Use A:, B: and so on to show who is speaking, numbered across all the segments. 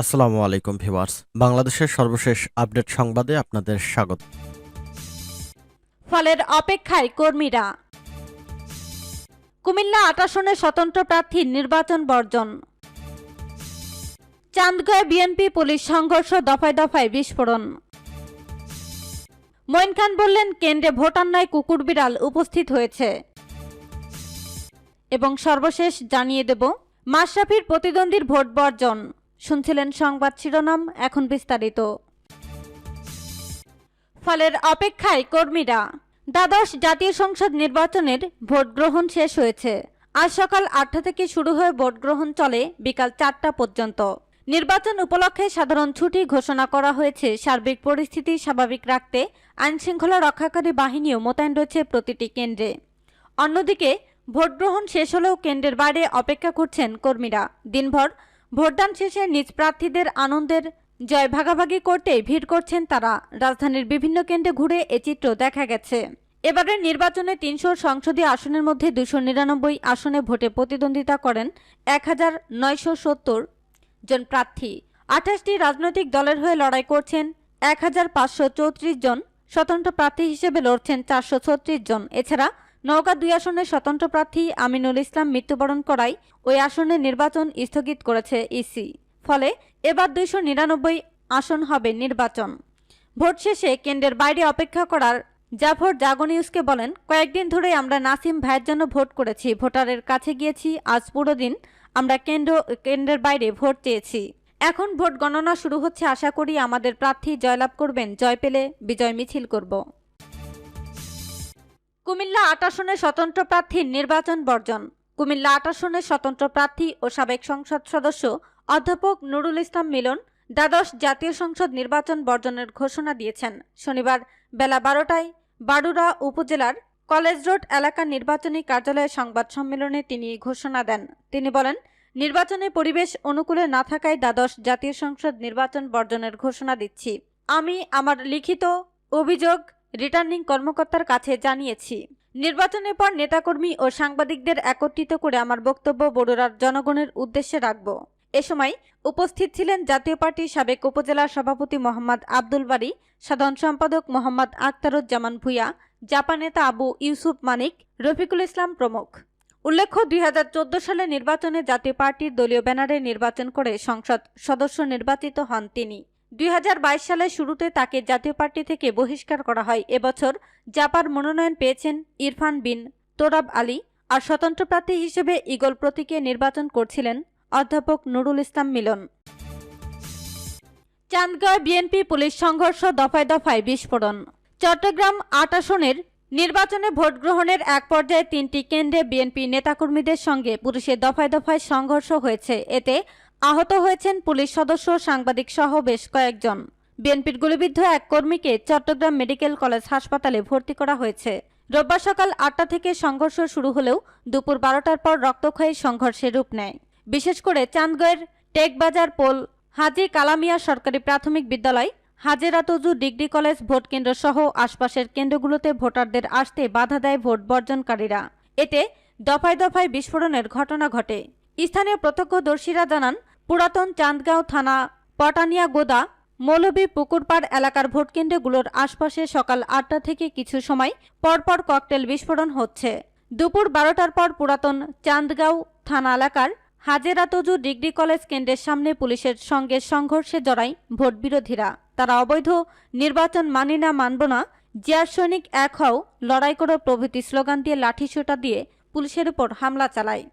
A: আসসালামু আলাইকুম ভিউয়ার্স। বাংলাদেশের সর্বশেষ আপডেট সংবাদে আপনাদের স্বাগত।
B: ফলের অপেক্ষায় কর্মীরা। কুমিল্লা আট আসনে স্বতন্ত্র প্রার্থীর নির্বাচন বর্জন। চান্দগাঁয় বিএনপি পুলিশ সংঘর্ষ দফায় দফায় বিস্ফোরণ। মঈন খান বললেন, কেন্দ্রে ভোটার নয়, কুকুর বিড়াল উপস্থিত হয়েছে। এবং সর্বশেষ জানিয়ে দেব, মাশরাফির প্রতিদ্বন্দ্বীর ভোট বর্জন। শুনছিলেন সংবাদ শিরোনাম, এখন বিস্তারিত। ফলের অপেক্ষায় কর্মীরা। দ্বাদশ জাতীয় সংসদ নির্বাচনের ভোট গ্রহণ শেষ হয়েছে। আজ সকাল আটটা থেকে শুরু হয়ে ভোট গ্রহণ চলে বিকাল চারটা পর্যন্ত। নির্বাচন উপলক্ষে সাধারণ ছুটি ঘোষণা করা হয়েছে। সার্বিক পরিস্থিতি স্বাভাবিক রাখতে আইনশৃঙ্খলা রক্ষাকারী বাহিনীও মোতায়েন রয়েছে প্রতিটি কেন্দ্রে। অন্যদিকে, ভোট গ্রহণ শেষ হলেও কেন্দ্রের বাইরে অপেক্ষা করছেন কর্মীরা। দিনভর ভোটদান শেষে নিজ প্রার্থীদের আনন্দের জয় ভাগাভাগি করতে ভিড় করছেন তারা। রাজধানীর বিভিন্ন কেন্দ্রে ঘুরে এ চিত্র দেখা গেছে। এবারের নির্বাচনে তিনশো সংসদীয় আসনের মধ্যে দুশো নিরানব্বই আসনে ভোটে প্রতিদ্বন্দ্বিতা করেন এক হাজার নয়শো সত্তর জন প্রার্থী। আঠাশটি রাজনৈতিক দলের হয়ে লড়াই করছেন এক হাজার পাঁচশো চৌত্রিশ জন। স্বতন্ত্র প্রার্থী হিসেবে লড়ছেন চারশো ছত্রিশ জন। এছাড়া নওগাঁ দুই আসনের স্বতন্ত্র প্রার্থী আমিনুল ইসলাম মৃত্যুবরণ করায় ওই আসনে নির্বাচন স্থগিত করেছে ইসি। ফলে এবার দুইশো নিরানব্বই আসন হবে নির্বাচন। ভোট শেষে কেন্দ্রের বাইরে অপেক্ষা করার জাফর জাগো নিউজকে বলেন, কয়েকদিন ধরে আমরা নাসিম ভাইয়ের জন্য ভোট করেছি। ভোটারের কাছে গিয়েছি, আজ পুরো দিন আমরা কেন্দ্র, কেন্দ্রের বাইরে ভোট চেয়েছি। এখন ভোট গণনা শুরু হচ্ছে। আশা করি আমাদের প্রার্থী জয়লাভ করবেন। জয় পেলে বিজয় মিছিল করব। কুমিল্লা আট স্বতন্ত্র প্রার্থীর নির্বাচন বর্জন। কুমিল্লা আট স্বতন্ত্র প্রার্থী ও সাবেক সংসদ সদস্য অধ্যাপক নুরুল ইসলাম মিলন দ্বাদশ জাতীয় সংসদ নির্বাচন বর্জনের ঘোষণা দিয়েছেন। শনিবার বেলা বারোটায় বাডুরা উপজেলার কলেজ রোড এলাকার নির্বাচনী কার্যালয়ে সংবাদ সম্মেলনে তিনি ঘোষণা দেন। তিনি বলেন, নির্বাচনে পরিবেশ অনুকূলে না থাকায় দ্বাদশ জাতীয় সংসদ নির্বাচন বর্জনের ঘোষণা দিচ্ছি। আমি আমার লিখিত অভিযোগ রিটার্নিং কর্মকর্তার কাছে জানিয়েছি। নির্বাচনের পর নেতাকর্মী ও সাংবাদিকদের একত্রিত করে আমার বক্তব্য বড়ুরার জনগণের উদ্দেশ্যে রাখব। এ সময় উপস্থিত ছিলেন জাতীয় পার্টির সাবেক উপজেলা সভাপতি মোহাম্মদ আব্দুল বাড়ি সাধারণ সম্পাদক মোহাম্মদ আখতারুজ্জামান ভুইয়া, জাপান নেতা আবু ইউসুফ মানিক, রফিকুল ইসলাম প্রমুখ। উল্লেখ্য, দুই হাজার চোদ্দ সালে নির্বাচনে জাতীয় পার্টির দলীয় ব্যানারে নির্বাচন করে সংসদ সদস্য নির্বাচিত হন তিনি। দুই সালের শুরুতে তাকে জাতীয় পার্টি থেকে বহিষ্কার করা হয়। এবছর জাপার মনোনয়ন পেয়েছেন ইরফান বিন তোরাব আলী আর স্বতন্ত্র প্রার্থী হিসেবে ইগল প্রতীকে নির্বাচন করছিলেন অধ্যাপক নুরুল ইসলাম মিলন। চান্দগাঁও বিএনপি পুলিশ সংঘর্ষ দফায় দফায় বিস্ফোরণ। চট্টগ্রাম আট আসনের নির্বাচনে ভোট গ্রহণের এক পর্যায়ে তিনটি কেন্দ্রে বিএনপি নেতাকর্মীদের সঙ্গে পুলিশের দফায় দফায় সংঘর্ষ হয়েছে। এতে আহত হয়েছেন পুলিশ সদস্য, সাংবাদিক সহ বেশ কয়েকজন। বিএনপির গুলিবিদ্ধ এক কর্মীকে চট্টগ্রাম মেডিকেল কলেজ হাসপাতালে ভর্তি করা হয়েছে। রোববার সকাল আটটা থেকে সংঘর্ষ শুরু হলেও দুপুর বারোটার পর রক্তক্ষয়ী সংঘর্ষের রূপ নেয়। বিশেষ করে চান্দগড়ের টেকবাজার পোল, হাজি কালামিয়া সরকারি প্রাথমিক বিদ্যালয়, হাজেরাতজু ডিগ্রি কলেজ ভোট কেন্দ্র সহ আশপাশের কেন্দ্রগুলোতে ভোটারদের আসতে বাধা দেয় ভোট বর্জনকারীরা। এতে দফায় দফায় বিস্ফোরণের ঘটনা ঘটে। স্থানীয় প্রত্যক্ষদর্শীরা জানান পুরাতন চান্দগাঁও থানা, পটানিয়া গোদা, মৌলভী পুকুরপাড় এলাকার ভোটকেন্দ্রগুলোর আশপাশে সকাল আটটা থেকে কিছু সময় পরপর ককটেল বিস্ফোরণ হচ্ছে। দুপুর বারোটার পর পুরাতন চান্দগাঁও থানা এলাকার হাজেরাতজু ডিগ্রি কলেজ কেন্দ্রের সামনে পুলিশের সঙ্গে সংঘর্ষে জড়ায় ভোট বিরোধীরা। তারা অবৈধ নির্বাচন মানি না মানব না, জিয়ার সৈনিক এক হও, লড়াই করো প্রভৃতি স্লোগান দিয়ে লাঠিসোঁটা দিয়ে পুলিশের উপর হামলা চালায়।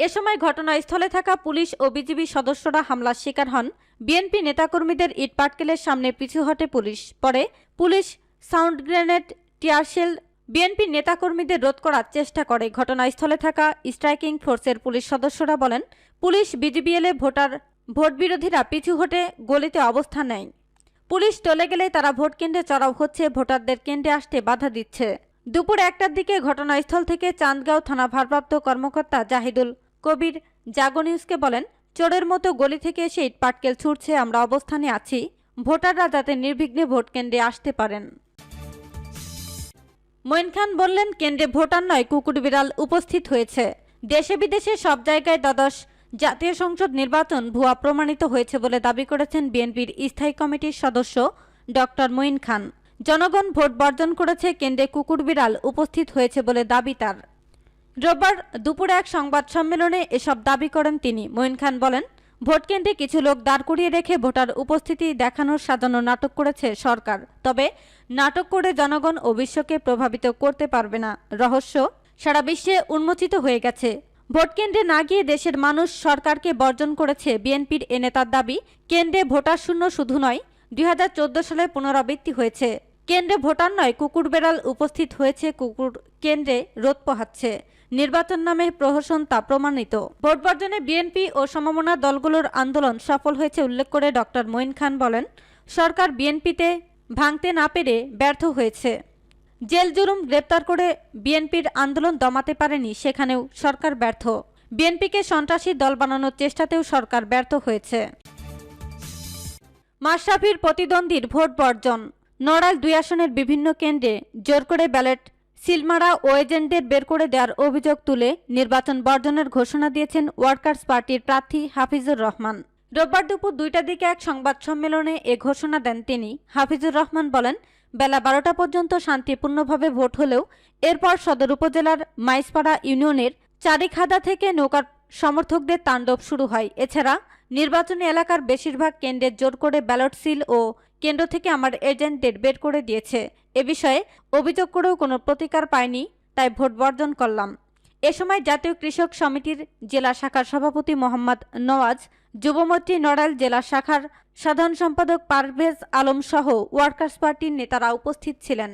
B: এ সময় ঘটনাস্থলে থাকা পুলিশ ও বিজিবি সদস্যরা হামলার শিকার হন। বিএনপি নেতাকর্মীদের ইটপাটকেলের সামনে পিছু হটে পুলিশ। পরে police sound grenade tear shell BNP নেতাকর্মীদের রোধ করার চেষ্টা করে। ঘটনাস্থলে থাকা স্ট্রাইকিং ফোর্সের পুলিশ সদস্যরা বলেন, পুলিশ বিজিবি এলে ভোটার ভোট বিরোধীরা পিছু হটে, গলিতে অবস্থান নেয়। পুলিশ চলে গেলে তারা ভোট কেন্দ্রে চড়াও হচ্ছে, ভোটারদের কেন্দ্রে আসতে বাধা দিচ্ছে। দুপুর একটার দিকে ঘটনাস্থল থেকে চান্দগাঁও থানা ভারপ্রাপ্ত কর্মকর্তা জাহিদুল কবির জাগো নিউজকে বলেন, চোরের মতো গলি থেকে এসে ইটপাটকেল ছুটছে আমরা অবস্থানে আছি। ভোটাররা যাতে নির্বিঘ্নে ভোট কেন্দ্রে আসতে পারেন। মঈন খান বললেন, কেন্দ্রে ভোটার নয়, কুকুর বিড়াল উপস্থিত হয়েছে। দেশে বিদেশে সব জায়গায় দ্বাদশ জাতীয় সংসদ নির্বাচন ভুয়া প্রমাণিত হয়েছে বলে দাবি করেছেন বিএনপির স্থায়ী কমিটির সদস্য ডক্টর মঈন খান। জনগণ ভোট বর্জন করেছে, কেন্দ্রে কুকুর বিড়াল উপস্থিত হয়েছে বলে দাবি তার। রোববার দুপুরে এক সংবাদ সম্মেলনে এসব দাবি করেন তিনি। মঈন খান বলেন, ভোট কেন্দ্রে কিছু লোক দাঁড় করিয়ে রেখে ভোটার উপস্থিতি দেখানোর সাজানো নাটক করেছে সরকার। তবে নাটক করে জনগণ ও বিশ্বকে প্রভাবিত করতে পারবে না। রহস্য? সারা বিশ্বে উন্মোচিত হয়ে গেছে। ভোট কেন্দ্রে না গিয়ে দেশের মানুষ সরকারকে বর্জন করেছে বিএনপির এ নেতার দাবি। কেন্দ্রে ভোটার শূন্য শুধু নয়, দুই সালে পুনরাবৃত্তি হয়েছে। কেন্দ্রে ভোটার নয় কুকুর বেড়াল উপস্থিত হয়েছে, কুকুর কেন্দ্রে রোদ পোহাচ্ছে। নির্বাচন নামে প্রহসন তা প্রমাণিত। ভোট বর্জনে বিএনপি ও সমমনা দলগুলোর আন্দোলন সফল হয়েছে উল্লেখ করে ডক্টর মঈন খান বলেন, সরকার বিএনপিতে ভাঙতে না পেরে ব্যর্থ হয়েছে। জেল জুলুম গ্রেপ্তার করে বিএনপির আন্দোলন দমাতে পারেনি, সেখানেও সরকার ব্যর্থ। বিএনপিকে সন্ত্রাসী দল বানানোর চেষ্টাতেও সরকার ব্যর্থ হয়েছে। মাশরাফির প্রতিদ্বন্দ্বীর ভোট বর্জন। নড়াইল দুই আসনের বিভিন্ন কেন্দ্রে জোর করে ব্যালট সিলমারা ও এজেন্টদের বের করে দেওয়ার অভিযোগ তুলে নির্বাচন বর্জনের ঘোষণা দিয়েছেন ওয়ার্কার্স পার্টির প্রার্থী হাফিজুর রহমান। রোববার দুপুর দুইটার দিকে এক সংবাদ সম্মেলনে এ ঘোষণা দেন তিনি। হাফিজুর রহমান বলেন, বেলা বারোটা পর্যন্ত শান্তিপূর্ণভাবে ভোট হলেও এরপর সদর উপজেলার মাইসপাড়া ইউনিয়নের চারিখাদা থেকে নৌকার সমর্থকদের তাণ্ডব শুরু হয়। এছাড়া নির্বাচনী এলাকার বেশিরভাগ কেন্দ্রে জোর করে ব্যালট সিল ও কেন্দ্র থেকে আমার এজেন্টদের বের করে দিয়েছে। এ বিষয়ে অভিযোগ করেও কোনো প্রতিকার পায়নি তাই ভোট বর্জন করলাম। এ সময় জাতীয় কৃষক সমিতির জেলা শাখার সভাপতি মোহাম্মদ নওয়াজ যুবমৈত্রী নড়াইল জেলা শাখার সাধারণ সম্পাদক পারভেজ আলম সহ ওয়ার্কার্স পার্টির নেতারা উপস্থিত ছিলেন।